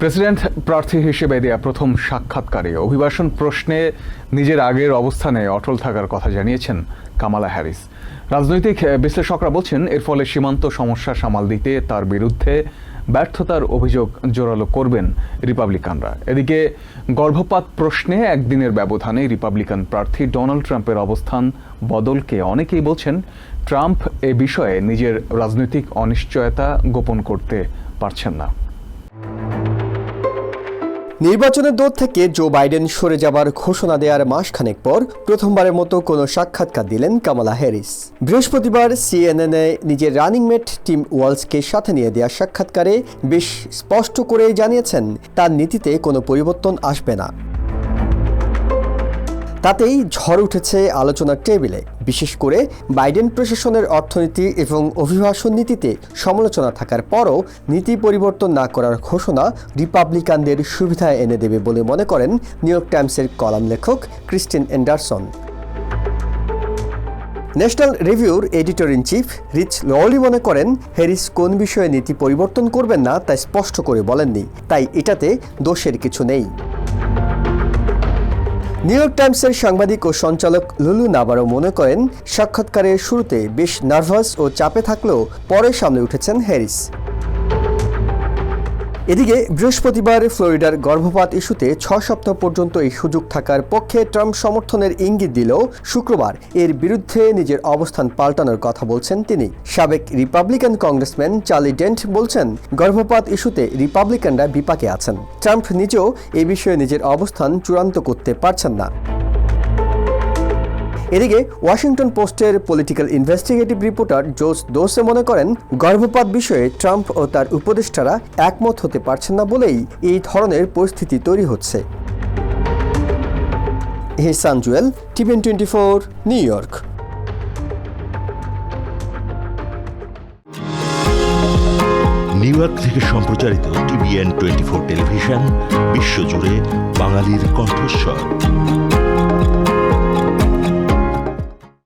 President প্রার্থী হিসেবে দেয়া প্রথম সাক্ষাৎকারে অভিবাসন প্রশ্নে নিজের আগের অবস্থানে অটল থাকার কথা জানিয়েছেন কামালা হ্যারিস। রাজনৈতিক বিশ্লেষকরা বলছেন, এর ফলে সীমান্ত সমস্যা সামাল দিতে তার বিরুদ্ধে ব্যর্থতার অভিযোগ জোরালো করবেন রিপাবলিকানরা। এদিকে, গর্ভপাত প্রশ্নে একদিনের ব্যবধানে রিপাবলিকান প্রার্থী ডোনাল্ড ট্রাম্পের অবস্থান বদলকে অনেকেই বলছেন, ট্রাম্প এ বিষয়ে নিজের রাজনৈতিক অনিশ্চয়তা গোপন করতে পারছেন না। নির্বাচনের দৌড় থেকে জো বাইডেন সরে যাবার ঘোষণা দেওয়ার মাসখানেক পর প্রথমবারের মতো কোনো সাক্ষাৎকার দিলেন কামালা হ্যারিস। বৃহস্পতিবার সিএনএনএ নিজের রানিং মেট টিম ওয়ালসকে সাথে নিয়ে দেওয়া সাক্ষাৎকারে বেশ স্পষ্ট করে জানিয়েছেন, তার নীতিতে কোনো পরিবর্তন আসবে না। তাতেই ঝড় উঠেছে আলোচনার টেবিলে। বিশেষ করে বাইডেন প্রশাসনের অর্থনীতি এবং অভিবাসন নীতিতে সমালোচনা থাকার পরও নীতি পরিবর্তন না করার ঘোষণা রিপাবলিকানদের সুবিধায় এনে দেবে বলে মনে করেন নিউ ইয়র্ক টাইমসের কলাম লেখক Kristin Anderson National রিভিউর editor in chief Rich Lowry মনে করেন, হ্যারিস কোন বিষয়ে নীতি পরিবর্তন করবেন না তা স্পষ্ট করে বলেননি, তাই এটাতে দোষের কিছু নেই। নিউ ইয়র্ক টাইমসের সাংবাদিক ও সঞ্চালক লুলু নাবারও মনে করেন, সাক্ষাৎকারের শুরুতে বেশ নার্ভাস ও চাপে থাকলেও পরে সামনে উঠেছেন হ্যারিস। এদিকে বৃহস্পতিবার ফ্লোরিডার গর্ভপাত ইস্যুতে ছ সপ্তাহ পর্যন্ত এই সুযোগ থাকার পক্ষে ট্রাম্প সমর্থনের ইঙ্গিত দিলেও শুক্রবার এর বিরুদ্ধে নিজের অবস্থান পাল্টানোর কথা বলছেন তিনি। সাবেক রিপাবলিকান কংগ্রেসম্যান চার্লি ডেন্ট বলছেন, গর্ভপাত ইস্যুতে রিপাবলিকানরা বিপাকে আছেন। ট্রাম্প নিজেও এ বিষয়ে নিজের অবস্থান চূড়ান্ত করতে পারছেন না। এদিকে ওয়াশিংটন পোস্টের পলিটিক্যাল ইনভেস্টিগেটিভ রিপোর্টার জোস দোসে মনে করেন, গর্ভপাত বিষয়ে ট্রাম্প ও তার উপদেষ্টারা একমত হতে পারছেন না বলেই এই ধরনের পরিস্থিতি তৈরি হচ্ছে। হেসান জুয়েল টিভেন twenty four, New York. New York থেকে সম্প্রচারিত টিভিএন টোয়েন্টি ফোর টেলিভিশন, বিশ্বজুড়ে বাঙালির কণ্ঠস্বর।